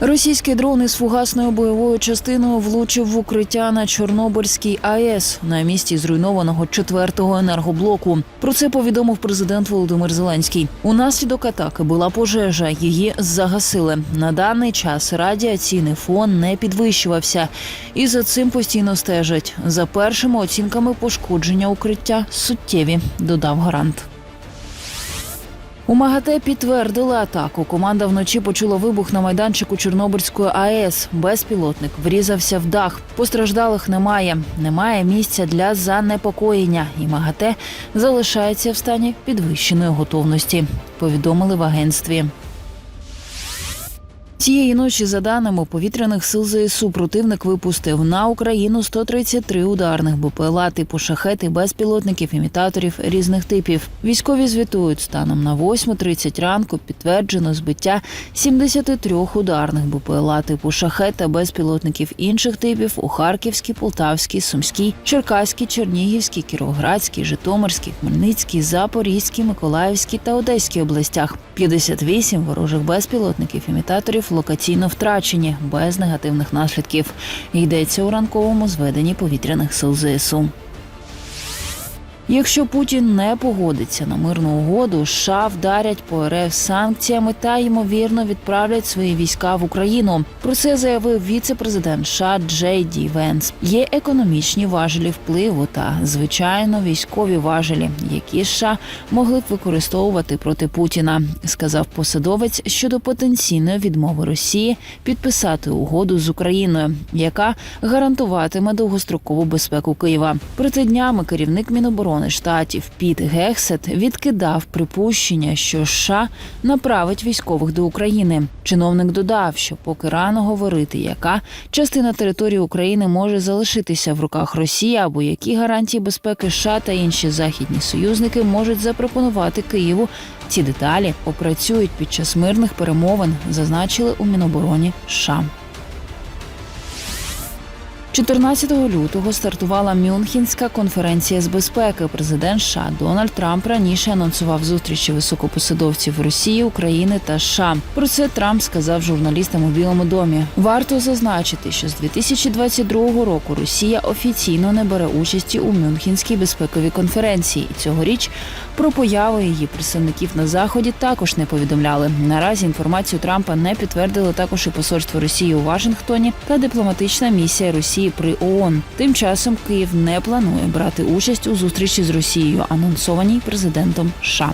Російський дрон із фугасною бойовою частиною влучив в укриття на Чорнобильській АЕС на місці зруйнованого четвертого енергоблоку. Про це повідомив президент Володимир Зеленський. Унаслідок атаки була пожежа. Її загасили. На даний час радіаційний фон не підвищувався, і за цим постійно стежать. За першими оцінками пошкодження укриття суттєві, додав гарант. У МАГАТЕ підтвердили атаку. Команда вночі почула вибух на майданчику Чорнобильської АЕС. Безпілотник врізався в дах. Постраждалих немає. Немає місця для занепокоєння. І МАГАТЕ залишається в стані підвищеної готовності. Повідомили в агентстві. Цієї ночі, за даними повітряних сил ЗСУ, противник випустив на Україну 133 ударних БПЛА типу шахети, безпілотників, імітаторів різних типів. Військові звітують станом на 8.30 ранку підтверджено збиття 73 ударних БПЛА типу шахет та безпілотників інших типів у Харківській, Полтавській, Сумській, Черкаській, Чернігівській, Кіровоградській, Житомирській, Хмельницькій, Запорізькій, Миколаївській та Одеській областях. 58 ворожих безпілотників імітаторів локаційно втрачені без негативних наслідків. Йдеться у ранковому зведенні повітряних сил ЗСУ. Якщо Путін не погодиться на мирну угоду, США вдарять по РФ санкціями та ймовірно відправлять свої війська в Україну. Про це заявив віце-президент США Джей Ді Венс. Є економічні важелі впливу та звичайно військові важелі, які США могли б використовувати проти Путіна, сказав посадовець щодо потенційної відмови Росії підписати угоду з Україною, яка гарантуватиме довгострокову безпеку Києва. Проти днями керівник Міноборони штатів Піт Гексет відкидав припущення, що США направить військових до України. Чиновник додав, що поки рано говорити, яка частина території України може залишитися в руках Росії, або які гарантії безпеки США та інші західні союзники можуть запропонувати Києву. Ці деталі опрацюють під час мирних перемовин, зазначили у Мінобороні США. 14 лютого стартувала Мюнхенська конференція з безпеки. Президент США Дональд Трамп раніше анонсував зустрічі високопосадовців Росії, України та США. Про це Трамп сказав журналістам у Білому домі. Варто зазначити, що з 2022 року Росія офіційно не бере участі у Мюнхенській безпековій конференції. І цьогоріч про появу її представників на заході також не повідомляли. Наразі інформацію Трампа не підтвердили також і посольство Росії у Вашингтоні та дипломатична місія Росії при ООН. Тим часом Київ не планує брати участь у зустрічі з Росією, анонсованій президентом США.